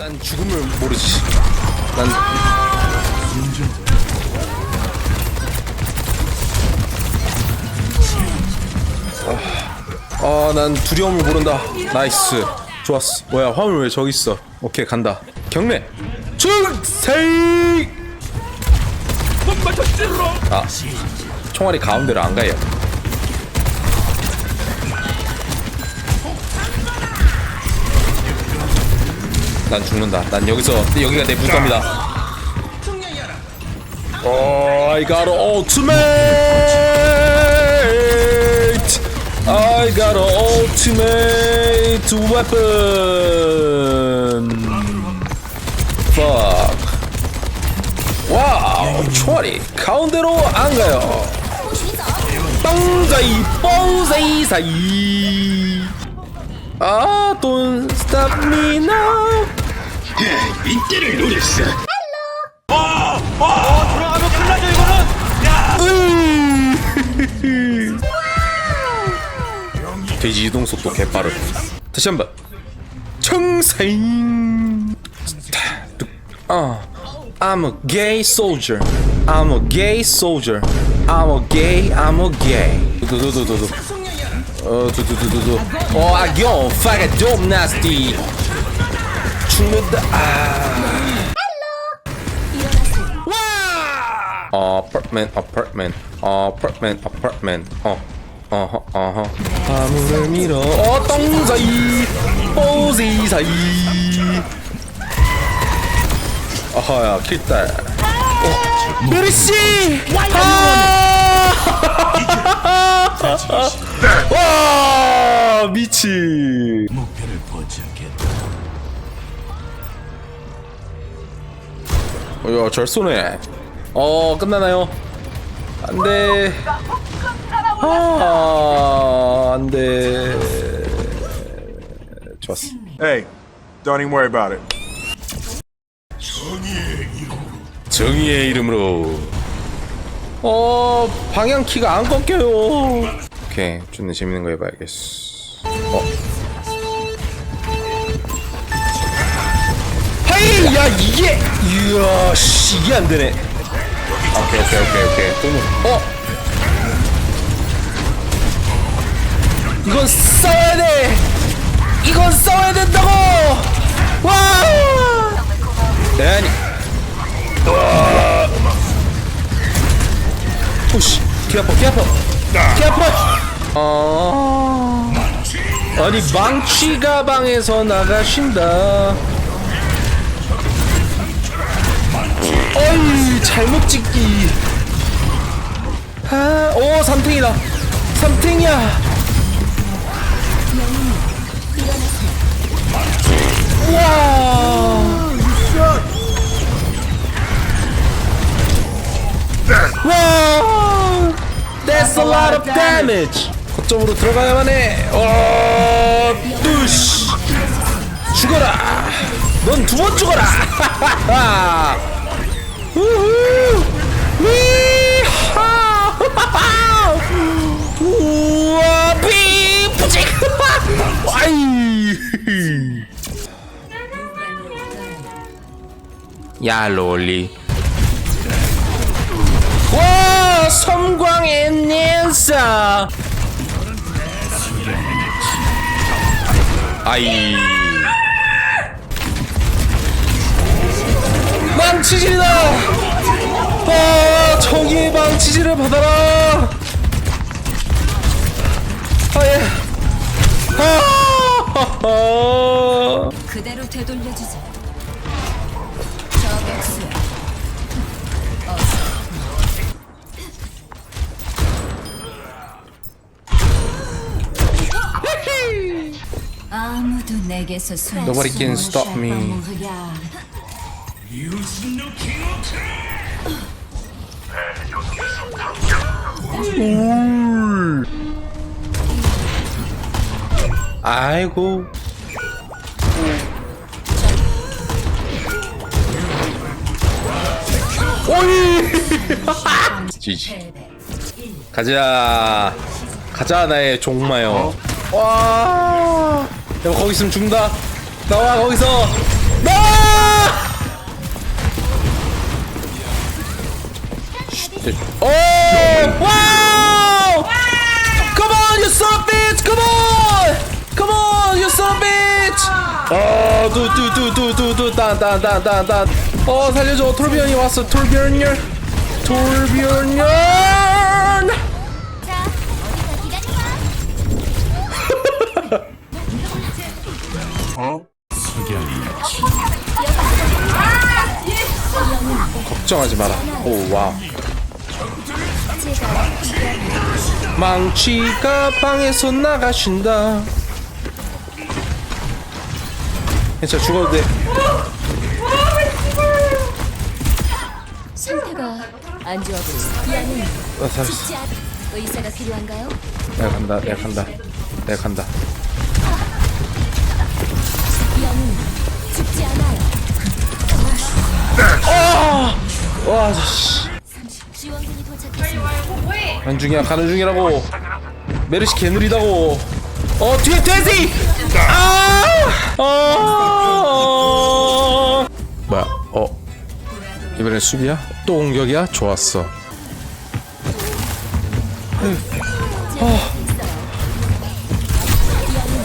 난 죽음을 모르지. 난 아, 난 두려움을 모른다. 나이스. 좋았어. 뭐야, 화물 왜 저기 있어? 오케이, 간다. 경례. 출세! 아, 총알이 가운데로 안 가요. 난 죽는다. 난 여기서 여기가 내 무덤이다. Oh, I got ultimate. I got ultimate weapon. Fuck. 와우, 초월이 가운데로 안 가요. 뻥자이, 뻥자이 사이. 아, don't stop me now. 이때를 노렸어. 돼지 이동 속도 개빠르. 다시 한 번. 청사인. 아, I'm a gay soldier. I'm a gay soldier. I'm a gay. I'm a gay. 두두두두두. 어, 두두두두두. 어, 악용. Fuck dope nasty. 죽는다. 아. 와! apartment, apartment, apartment, apartment. 어, 어허, 어허. 화물을 밀어. 어, 똥사이, 뽀지 사이. 어허야, 킬딸. 어, 메르시! 아! 와, 미치. 어, 야, 잘 쏘네. 어, 끝나나요? 안 돼. 아, 안 돼. 좋았어. Hey, don't even worry about it. 정의의 이름으로. 어, 방향키가 안 꺾여요. 오케이, 존나 재밌는 거 해봐야겠어. 어. 야, 이게! 이야, 씨, 이게 안 되네. 오케이, 오케이, 오케이, 오케이. 또, 뭐- 어? 이건 싸워야 돼! 이건 싸워야 된다고! 와! 대안이. 오씨, 귀 아파, 귀 아파, 귀 아파. 어, 아니 망치 가방에서 나가신다. 어이, 잘못 찍기. 아, 오, 삼탱이다. 삼탱이야. 와. 와! That's a lot of damage. 거점으로 들어가야만 해. 어, 뚜시. 죽어라. 넌 두 번 죽어라. 아이. 야, 롤리. 와 섬광의 낸사 아이 망치질이다 아 정의의 망치질을 받아라 아 그대로 되돌려주지. 아무도 내게서 숨 Nobody can stop me. 아이고. 오이! 지지. 가자. 가자 나의 종마요. 와. 야, 거기 있으면 죽는다. 나와 거기서. 나! 오! 어, 두두두두두두 딴딴딴딴딴. 어, 살려줘. 톨비언이 왔어. 톨비언. 톨비언. 걱정하지 마라. 오, 와우. 망치가 방에서 나가신다. 괜찮아, 죽어도 돼. 상태가 안 좋아 살았어. 죽지 않... 의사가 필요한가요? 내가 간다, 내가 간다. 내가 간다. 영웅 죽지 않아요. 와, 씨. 지원군이 도착했습니다. 가는 중이야, 가는 중이라고. 메르시 개느리다고. 어, 뒤에 돼지! 아! 어! 뭐야, 어. 이번엔 수비야? 또 공격이야? 좋았어. 어,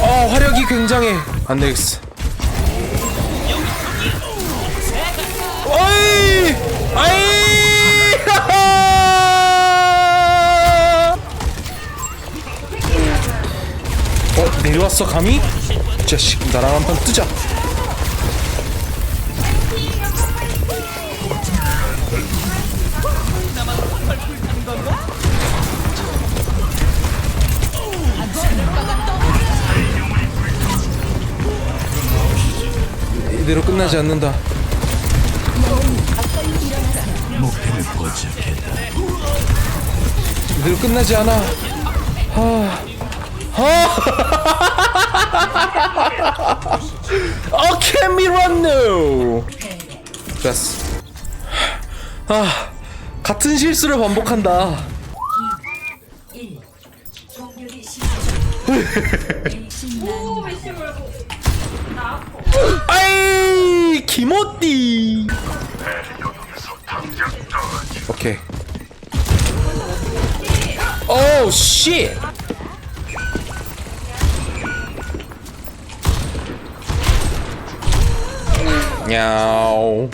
어, 화력이 굉장해. 안 되겠어. 어이! 아이! 어, 내려왔어, 감히? 이 자식, 나랑 한 판 뜨자. 이대로 끝나지 않는다. 목표를 포착했다. 이대로 끝나지 않아. 아, run no? 됐어. 아, 같은 실수를 반복한다. 아이, 기모띠. 오케이. Oh shit! 야오.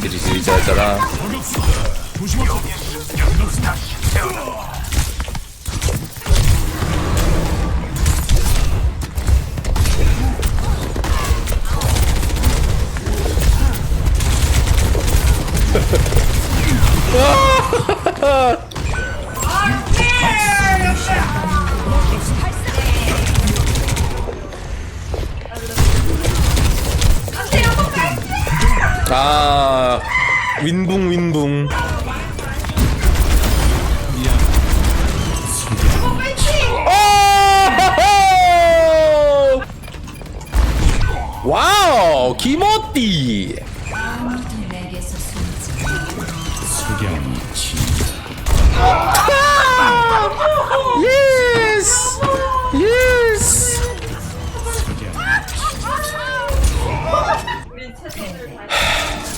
지리지리 잘자라. 아 윈붕 윈붕. 오! 와우 기모띠.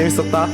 재밌었다.